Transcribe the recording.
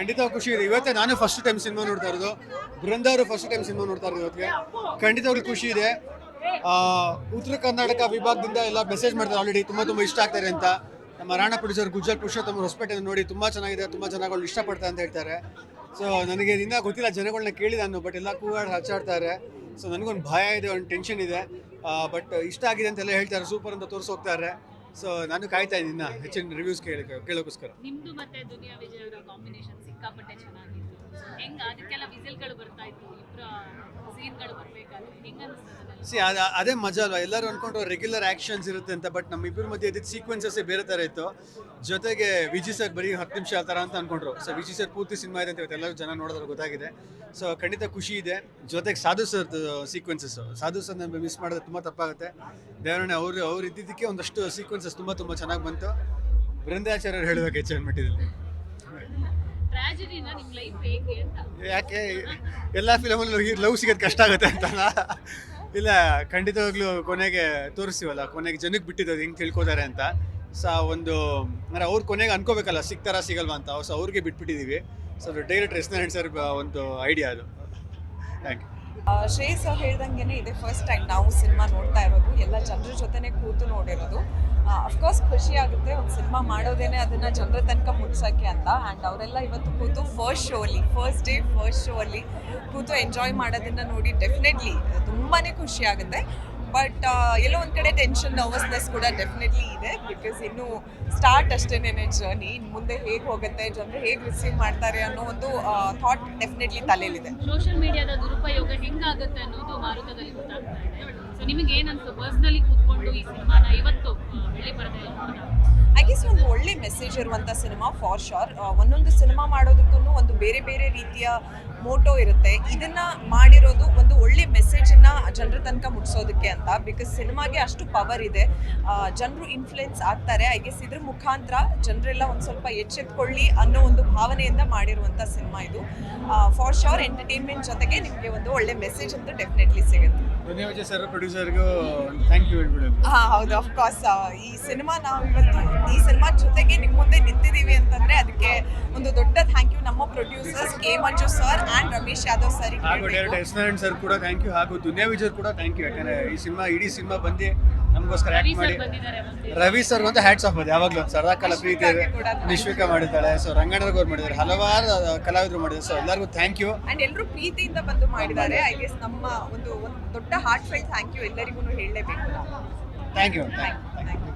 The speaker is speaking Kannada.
ಖಂಡಿತ ಖುಷಿ ಇದೆ. ಇವತ್ತೇ ನಾನು ಫಸ್ಟ್ ಟೈಮ್ ಸಿನಿಮಾ ನೋಡ್ತಾ ಇರೋದು. ಬೃಂದ ಅವರು ಫಸ್ಟ್ ಟೈಮ್ ಸಿನಿಮಾ ನೋಡ್ತಾ ಇರೋದು ಇವತ್ತಿಗೆ. ಖಂಡಿತವಾಗ್ಲೂ ಖುಷಿ ಇದೆ. ಉತ್ತರ ಕರ್ನಾಟಕ ವಿಭಾಗದಿಂದ ಎಲ್ಲ ಮೆಸೇಜ್ ಮಾಡ್ತಾರೆ ಆಲ್ರೆಡಿ ತುಂಬ ತುಂಬ ಇಷ್ಟ ಆಗ್ತಾರೆ ಅಂತ. ನಮ್ಮ ರಾಣ ಪ್ರೊಡ್ಯೂಸರ್ ಗುಜ್ಜಲ್ ಪುರುಷೋತ್ತಮ ಹೊಸಪೇಟೆ ನೋಡಿ ತುಂಬ ಚೆನ್ನಾಗಿದೆ. ತುಂಬ ಅವ್ಳು ಇಷ್ಟಪಡ್ತಾರೆ ಅಂತ ಹೇಳ್ತಾರೆ. ಸೊ ನನಗೆ ಇನ್ನೂ ಗೊತ್ತಿಲ್ಲ ಜನಗಳನ್ನ ಕೇಳಿ ನಾನು ಬಟ್ ಎಲ್ಲ ಕೂಗಾಡಿ ಹಚ್ಚಾಡ್ತಾರೆ. ಸೊ ನನಗೊಂದು ಭಯ ಇದೆ, ಒಂದು ಟೆನ್ಷನ್ ಇದೆ. ಬಟ್ ಇಷ್ಟ ಆಗಿದೆ ಅಂತೆಲ್ಲ ಹೇಳ್ತಾರೆ. ಸೂಪರ್ ಅಂತ ತೋರಿಸಿ ಹೋಗ್ತಾರೆ ಸೊ ನಾನು ಕಾಯ್ತಾ ಇದ್ದೀನಿ ಹೆಚ್ಚಿನ ರಿವ್ಯೂಸ್ ಕೇಳಿ ಕೇಳೋಕ್ಕೋಸ್ಕರ ನಿಮ್ದು ಮತ್ತೆ ದುನಿಯಾ ವಿಜಯ್ ಅವರ ಕಾಂಬಿನೇಷನ್ ಸಿಕ್ಕಾಪಟ್ಟೆ ಚೆನ್ನಾಗಿತ್ತು. ಸಿ ಅದ ಮಜಾ ಅಲ್ವಾ? ಎಲ್ಲರೂ ಅನ್ಕೊಂಡ್ರು ರೆಗ್ಯುಲರ್ ಆಕ್ಷನ್ಸ್ ಇರುತ್ತೆ ಅಂತ ಬಟ್ ನಮ್ಮ ಇಬ್ಬರ ಮಧ್ಯೆ ಇದ್ದಿದ್ದು ಸೀಕ್ವೆನ್ಸಸ್ ಬೇರೆ ಥರ ಇತ್ತು. ಜೊತೆಗೆ ವಿಜಿ ಸರ್ ಬರೀ ಹತ್ತು ನಿಮಿಷ ಆ ಥರ ಅಂತ ಅನ್ಕೊಂಡ್ರು. ಸೊ ವಿಜಿ ಸರ್ ಪೂರ್ತಿ ಸಿನಿಮಾ ಇದೆ ಅಂತ ಇವತ್ತು ಎಲ್ಲರೂ ಜನ ನೋಡಿದ್ರೆ, ಗೊತ್ತಾಗಿದೆ. ಸೊ ಖಂಡಿತ ಖುಷಿ ಇದೆ. ಜೊತೆಗೆ Sadhu sir sequences Sadhu sir ನಮಗೆ ಮಿಸ್ ಮಾಡಿದ್ರೆ ತುಂಬ ತಪ್ಪಾಗುತ್ತೆ. ದೇವರಣ್ಣ, ಅವರು ಅವ್ರು ಇದ್ದಿದ್ದಕ್ಕೆ ಒಂದಷ್ಟು ಸೀಕ್ವೆನ್ಸಸ್ ತುಂಬ ತುಂಬ ಚೆನ್ನಾಗಿ ಬಂತು. ಬೃಂದಾಚಾರ್ಯರು ಹೇಳಬೇಕು ಹೆಚ್ಚಿನ ಮಟ್ಟಿದಲ್ಲಿ ಟ್ರಾಜಿಡಿನ ನಿಮ್ ಲೈಫ್ ಹೇಗೆ ಅಂತ ಯಾಕೆ? ಎಲ್ಲ ಫಿಲಮಲ್ಲೂ ಲವ್ ಸಿಗೋದು ಕಷ್ಟ ಆಗುತ್ತೆ ಅಂತ ಇಲ್ಲ, ಖಂಡಿತವಾಗ್ಲೂ ಕೊನೆಗೆ ತೋರಿಸ್ತೀವಲ್ಲ, ಕೊನೆಗೆ ಜನಕ್ಕೆ ಬಿಟ್ಟಿದ್ದು ಹೆಂಗೆ ತಿಳ್ಕೊತಾರೆ ಅಂತ. ಸೊ ಒಂದು, ಅಂದರೆ ಅವ್ರು ಕೊನೆಗೆ ಅನ್ಕೋಬೇಕಲ್ಲ, ಸಿಗ್ತಾರ, ಸಿಗಲ್ವಾ ಅಂತ. ಸೊ ಅವ್ರಿಗೆ ಬಿಟ್ಬಿಟ್ಟಿದ್ದೀವಿ ಸೊ ಡೈರೆಕ್ಟ್ ರೆಸ್ಟೋರೆಂಟ್ ಸರ್ ಒಂದು ಐಡಿಯಾ ಅದು. ಥ್ಯಾಂಕ್ ಯು ಶ್ರೇಯಸ್ ಅವ್ರು ಹೇಳ್ದಂಗೆನೆ ಇದೆ ಫಸ್ಟ್ ಟೈಮ್ ನಾವು ಸಿನಿಮಾ ನೋಡ್ತಾ ಇರೋದು. ಎಲ್ಲ ಜನರ ಜೊತೆನೆ ಕೂತು ನೋಡಿರೋದು. ಅಫ್ಕೋರ್ಸ್ ಖುಷಿ ಆಗುತ್ತೆ. ಒಂದು ಸಿನಿಮಾ ಮಾಡೋದೇನೆ ಅದನ್ನ ಜನರ ತನಕ ಮುಟ್ಸೋಕ್ಕೆ ಅಂತ ಆ್ಯಂಡ್ ಅವರೆಲ್ಲ ಇವತ್ತು ಕೂತು ಫಸ್ಟ್ ಶೋ ಅಲ್ಲಿ ಫಸ್ಟ್ ಡೇ ಫಸ್ಟ್ ಶೋ ಅಲ್ಲಿ ಕೂತು ಎಂಜಾಯ್ ಮಾಡೋದನ್ನ ನೋಡಿ ಡೆಫಿನೆಟ್ಲಿ ತುಂಬಾ ಖುಷಿ ಆಗುತ್ತೆ. ಬಟ್ ಎಲ್ಲೋ ಒಂದು ಕಡೆ ಟೆನ್ಷನ್ ನರ್ವಸ್ನೆಸ್ ಕೂಡ ಡೆಫಿನೆಟ್ಲಿ ಇದೆ. ಬಿಕಾಸ್ ಇನ್ನು ಸ್ಟಾರ್ಟ್ ಅಷ್ಟೇನೆ ಜರ್ನಿ ಇನ್ ಮುಂದೆ ಹೇಗೆ ಹೋಗುತ್ತೆ ಜನರು ಹೇಗೆ ರಿಸೀವ್ ಮಾಡ್ತಾರೆ ಅನ್ನೋ ಒಂದು ಥಾಟ್ ಡೆಫಿನೆಟ್ಲಿ ತಲೆಯಲ್ಲಿದೆ. ಸೋಷಿಯಲ್ ಮೀಡಿಯಾದ ದುರುಪಯೋಗ ಹೆಂಗಾಗುತ್ತೆ ಅನ್ನೋದು ಭಾರತದಲ್ಲಿ ಗೊತ್ತಾಗ್ತಾ ಇದೆ. ಸೊ ನಿಮಗೆ ಏನನ್ಸು ಪರ್ಸ್ನಲಿ ಕೂತ್ಕೊಂಡು ಈ ಸಿನಿಮಾನ ಇವತ್ತು ಬೆಳೆ ಬರದೆ ಐ ಗೆಸ್ ಒಂದು ಒಳ್ಳೆ ಮೆಸೇಜ್ ಇರುವಂಥ ಸಿನಿಮಾ ಫಾರ್ ಶೋರ್ ಒಂದೊಂದು ಸಿನಿಮಾ ಒಂದು ಬೇರೆ ಬೇರೆ ರೀತಿಯ ಮೋಟೋ ಇರುತ್ತೆ. ಇದನ್ನ ಮಾಡಿರೋದು ಒಂದು ಒಳ್ಳೆ ಮೆಸೇಜನ್ನ ಜನರ ತನಕ ಮುಟ್ಸೋದಕ್ಕೆ ಅಂತ ಬಿಕಾಸ್ ಸಿನಿಮಾಗೆ ಅಷ್ಟು ಪವರ್ ಇದೆ. ಜನರು ಇನ್ಫ್ಲುಯೆನ್ಸ್ ಆಗ್ತಾರೆ. ಐ ಗೆಸ್ ಇದ್ರ ಮುಖಾಂತರ ಜನರೆಲ್ಲ ಒಂದು ಸ್ವಲ್ಪ ಎಚ್ಚೆತ್ಕೊಳ್ಳಿ ಅನ್ನೋ ಒಂದು ಭಾವನೆಯಿಂದ ಮಾಡಿರುವಂಥ ಸಿನಿಮಾ ಇದು. ಫಾರ್ ಶೋರ್ ಎಂಟರ್ಟೈನ್ಮೆಂಟ್ ಜೊತೆಗೆ ನಿಮಗೆ ಒಂದು ಒಳ್ಳೆ ಮೆಸೇಜ್ ಅಂತೂ ಡೆಫಿನೆಟ್ಲಿ ಸಿಗುತ್ತೆ. ಹಾ ಹೌದು ಅಫ್ಕೋರ್ಸ್ ಈ ಸಿನಿಮಾ ನಾವು ಇವತ್ತು ಈ ಸಿನಿಮಾ ಜೊತೆಗೆ ನಿಮ್ಮ ಮುಂದೆ producers K Manju sir and Ramesh Yadav sir ಹಾಗೂ ಡೈರೆಕ್ಟ್ ನಾರಾಯಣ್ ಸರ್ ಕೂಡ ಥ್ಯಾಂಕ್ ಯು ಹಾಗೂ ದುನಿಯಾ ವಿಜಯ್ ಕೂಡ ಥ್ಯಾಂಕ್ ಯು ಯಾಕಂದ್ರೆ ಈ ಸಿನಿಮಾ ಇಡೀ ಸಿನಿಮಾ ಬಂದು ನಮಗೋಸ್ಕರ ಆಕ್ಟ್ ಆ್ಯಕ್ಟ್ ಮಾಡಿ. ಬಂದಿದ್ದಾರೆ ರವಿ ಸರ್ ಒಂದು ಹ್ಯಾಟ್ಸ್ ಆಫ್ ಅದು ಯಾವಾಗಲೂ ಒಂದು ಸರದಾಕಾಲ ಪ್ರೀತಿ ಇದೆ. ಕೂಡ ನಿಶ್ವಿಕಾ ಮಾಡಿದ್ದಾಳೆ. ಸೊ ರಂಗಣ್ಣರ್ಗವ್ರು ಮಾಡಿದ್ದಾರೆ. ಹಲವಾರು ಕಲಾವಿದರು ಮಾಡಿದ್ದಾರೆ. ಸೊ ಎಲ್ಲರಿಗೂ ಥ್ಯಾಂಕ್ ಯು ಆ್ಯಂಡ್ ಎಲ್ಲರೂ ಪ್ರೀತಿಯಿಂದ ಬಂದು ಮಾಡಿದ್ದಾರೆ. ಐ ಗೆಸ್ ನಮ್ಮ ಒಂದು ಒಂದು ದೊಡ್ಡ ಹಾರ್ಟ್ ಫೈಲ್ ಥ್ಯಾಂಕ್ ಯು ಎಲ್ಲರಿಗೂ ಹೇಳಲೇಬೇಕು ಥ್ಯಾಂಕ್ ಯು ಥ್ಯಾಂಕ್ ಯು